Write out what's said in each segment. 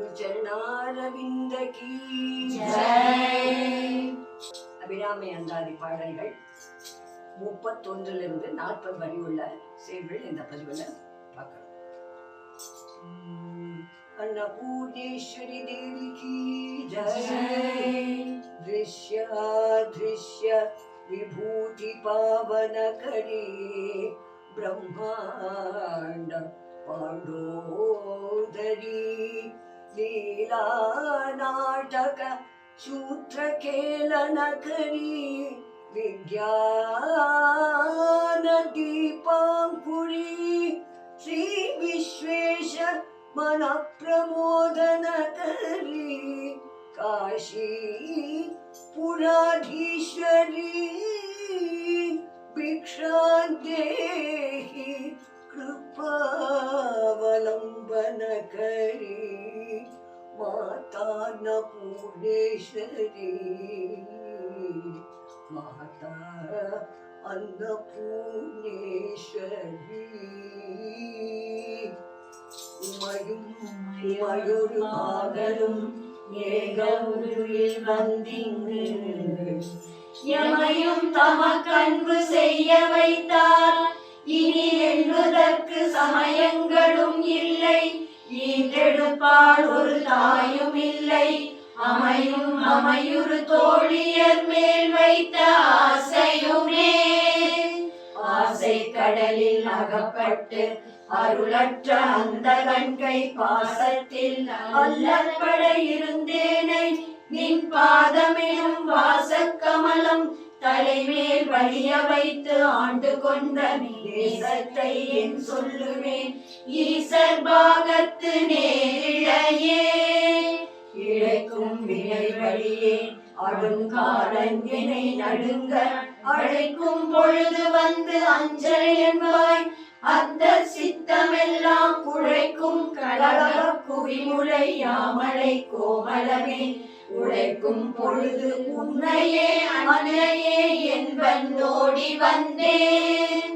குரு சரணாரவிந்த key Jai. Abirami அந்தாதி பாடல்கள் முப்பத்தொன்றிலிருந்து நாற்பது வரை உள்ள செய்திகள் இந்த பதிவில் பார்க்கலாம் உம், अन्नपूर्णेश्वरी देवी की जय जय। दृश्यादृश्य विभूति पावन करे ब्रह्माण्ड पाण्डोदरी लीलानाटक लीलानाटकसूत्रखेलनकरी विज्ञानदीपाङ्कुरी श्रीविश्वेश मनप्रमोदनकरी काशी पुराधीश्वरी भिक्षादे कृपावलम्बनकरी। करी माता न पूर्णेश्वरी माता अन्नपूर्णेश्वरी உமையும் உமையொரு மகளும் ஏக உருவில் வந்திங்கு எமையும் தமக்கன்பு செய்ய வைத்தார் இனி எண்ணுதற்கு சமயங்களும் இல்லை ஈன்றெடுப்பாள் ஒரு தாயும் இல்லை. அமையும் அமையுறு தோழியர் மேல் வைத்த ஆசையுமே. ஆசை கடலில் அகப்பட்டு அருளற்ற அந்த கண்கை பாசத்தில் அல்லற்பட இருந்தேனை. நின் பாதமிலும் வாசக்கமலம் தலைமேல் வலிய வைத்து ஆண்டு கொண்ட நேசத்தை என் சொல்லுவேன். ஈசர் பாகத்து நேரிழையே இழைக்கும் வினை வழியே அடுங்காலன் நடுங்க அழைக்கும் பொழுது வந்து அஞ்சல் என்பாய். அந்த சித்தமெல்லாம் குழைக்கும் கலக குவிமுலை யாமலை கோமலமே உழைக்கும் பொழுது உன்னையே அன்னையே என்பன் நோடி வந்தேன்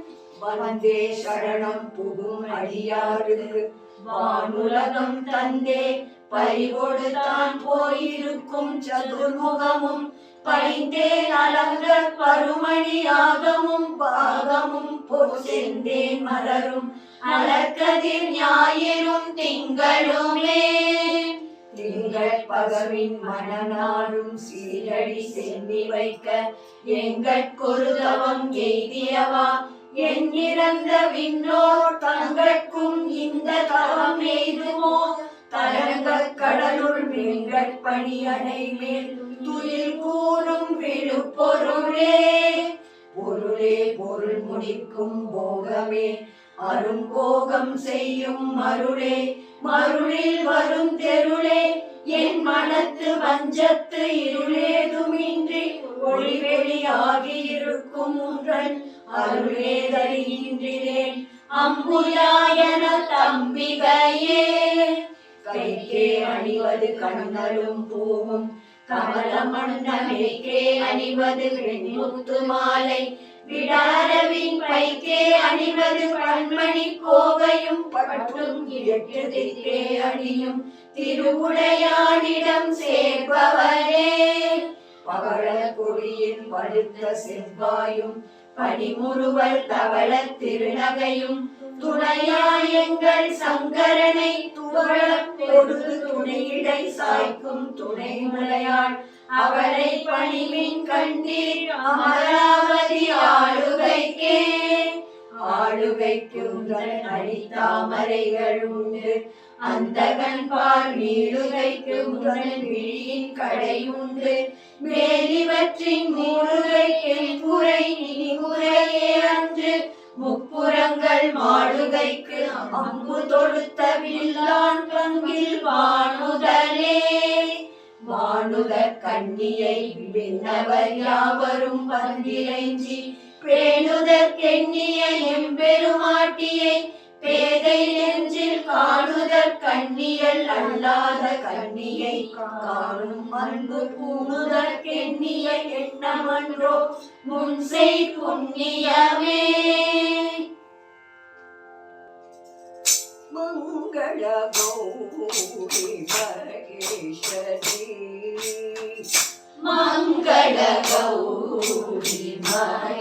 வந்தே சரணம் புகும் அடியாருக்கு வானுலகம் தந்தே. பறிகொடு தான் போயிருக்கும் சதுர்முகமும் பைந்தே அலங்க பருமணியாகமும் பாகமும் பொசெந்தேன் மலரும் அலர்கதிர் ஞாயிறும் திங்களுமே. பகவின் மனநாளும் சீரடி சென்னி வைக்க எங்கட்கொருதவம் எய்தியவா? என் இறந்த விண்ணோர் தங்கட்கும் இந்த தவம் எய்துமோ? தரங்க கடலுள் வெங்கட் பணியனை மேல் துயில் கூறும் விழுப்பொருளே. பொருளே பொருள் முடிக்கும் போகமே. அரும்போகம் செய்யும் மருளே. மருளில் வரும் தெரு மனத்து வஞ்சத்து இருளேதுமின்றி ஒளிவெளியாகி இருக்கும் உன்றன் அருளே அம்புயாயன தம்பிகையே கைக்கே அணிவது கண்ணலும் பூவும் கமல மண்ணமேக்கே அணிவது வெண்முத்து மாலை விடாரவின் பைக்கே அணிவது கண்மணி கோவையும் பட்டும் எட்டு திக்கே அணியும் திருவுடையானிடம் சேர்பவரே பவள கொடியின் பழுத்த செவ்வாயும் படிமுறுவல் தவள திருநகையும் துணையாயங்கள் சங்கரனை துவள பொழுது துணையிடை சாய்க்கும் துணை முளையாள் அவரை பணிவின் கண்டீர் அமராவதி ஆளுகைக்கே. ஆளுகைக்கும் அடித்தாமரைகள் உண்டு அந்தகன் பால் வீடுகைக்கு விழியின் கடை உண்டு மேலிவற்றின் மூடுகைக்கு குறை இனி குறையே அன்று. முப்புறங்கள் மாடுகைக்கு அம்பு தொடுத்த வில்லான் பங்கில் வானுதலே. வானுத கண்ணியை விண்ணவர் யாவரும் பந்திரைஞ்சி பேணுதற்கெண்ணிய எம்பெருமாட்டியை பேதை நெஞ்சில் காணுதற் கண்ணியல் அல்லாத கண்ணியை காணும் அன்பு பூணுதற்கெண்ணிய எண்ணமன்றோ முன்செய் புண்ணியமே. மங்கள கௌரி மகேஸ்வரி மங்கள கௌரி மகேஸ்வரி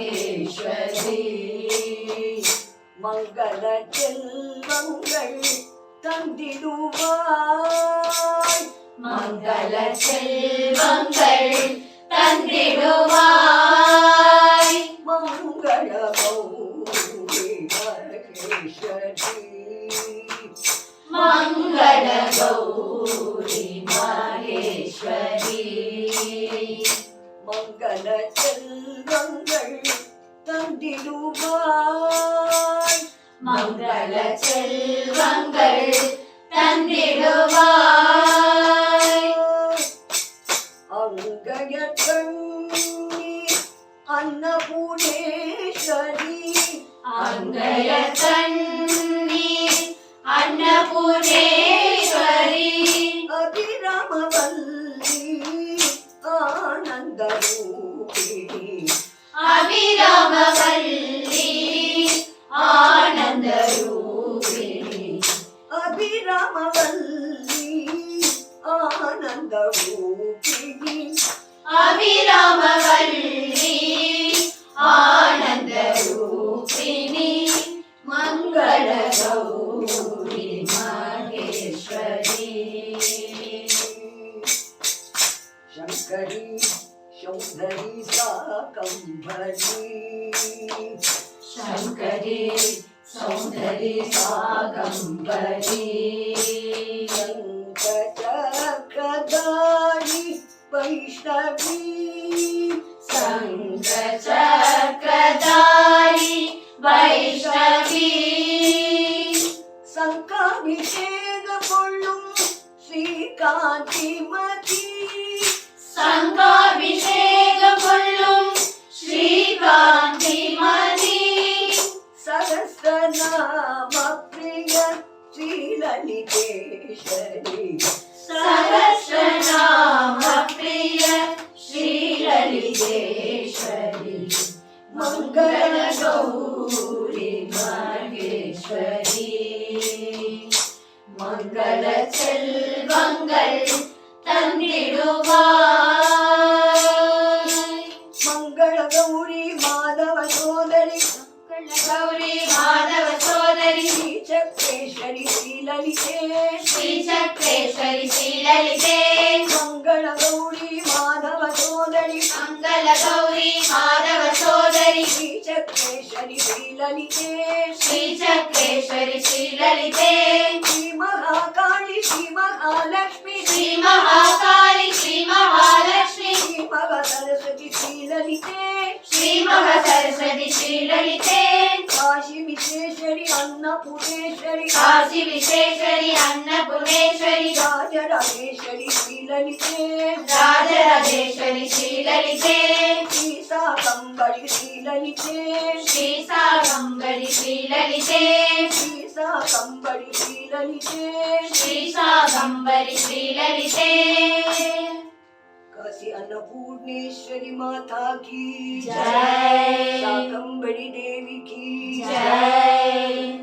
மங்கள செல்வங்கள் தந்திடுவாய். மங்கள செல்வங்கள் தந்திடுவாய். மங்கள மங்கள கௌரி செல்வங்கள் தந்திடுவாய். அங்கய கண்ணி அன்னபூர்ணேஸ்வரி அங்கய கண்ணீர் ஆனந்தரூபிணி அபிராமவல்லி ஆனந்த ரூபிணி மங்கள கௌரி மகேஸ்வரி சங்கரி சௌந்தரி சாகம்பரி சங்கரி சௌந்தரி சாகம்பரி சங்கச்சக்கதாரி सदाणि वैष्णवी सङ्गचक्रदायि वैष्णवी सङ्काभिषेकमुळुं श्रीकान्तिमती सङ्ग மங்கள கௌரி மகேஸ்வரி. மங்கள செல்வங்கள் தந்திடுவாய். மங்கள கௌரி மாதவ சோதரி கௌரி மாதவ சோதரி. ஸ்ரீ சக்கரேஸ்வரி ஸ்ரீலலிதே ஸ்ரீ சக்கரேஸ்வரி ஸ்ரீலலிதே மங்கள கௌரி மாதவ மங்கள கௌரி மாதவ சோதரி ஸ்ரீ சக்கரேஸ்வரி ஸ்ரீலலிதே ஸ்ரீ சக்கரேஸ்வரி ஸ்ரீலலிதே ஸ்ரீ மகாகாளி ஸ்ரீ மகாலட்சுமி ஸ்ரீ மகாகாளி ஸ்ரீ పురేశ్వరి కాశీ విశ్వేశ్వరి అన్నపూర్ణేశ్వరి రాజరాజేశ్వరి శ్రీలలితే. రాజరాజేశ్వరి శ్రీలలితే. శ్రీసాకంబరి శ్రీలలితే. శ్రీసాకంబరి శ్రీలలితే. శ్రీసాకంబరి శ్రీలలితే. శ్రీసాకంబరి శ్రీలలితే. కాశీ అన్నపూర్ణేశ్వరి మాతాకి. జై. శాకంబరి దేవికి. జై.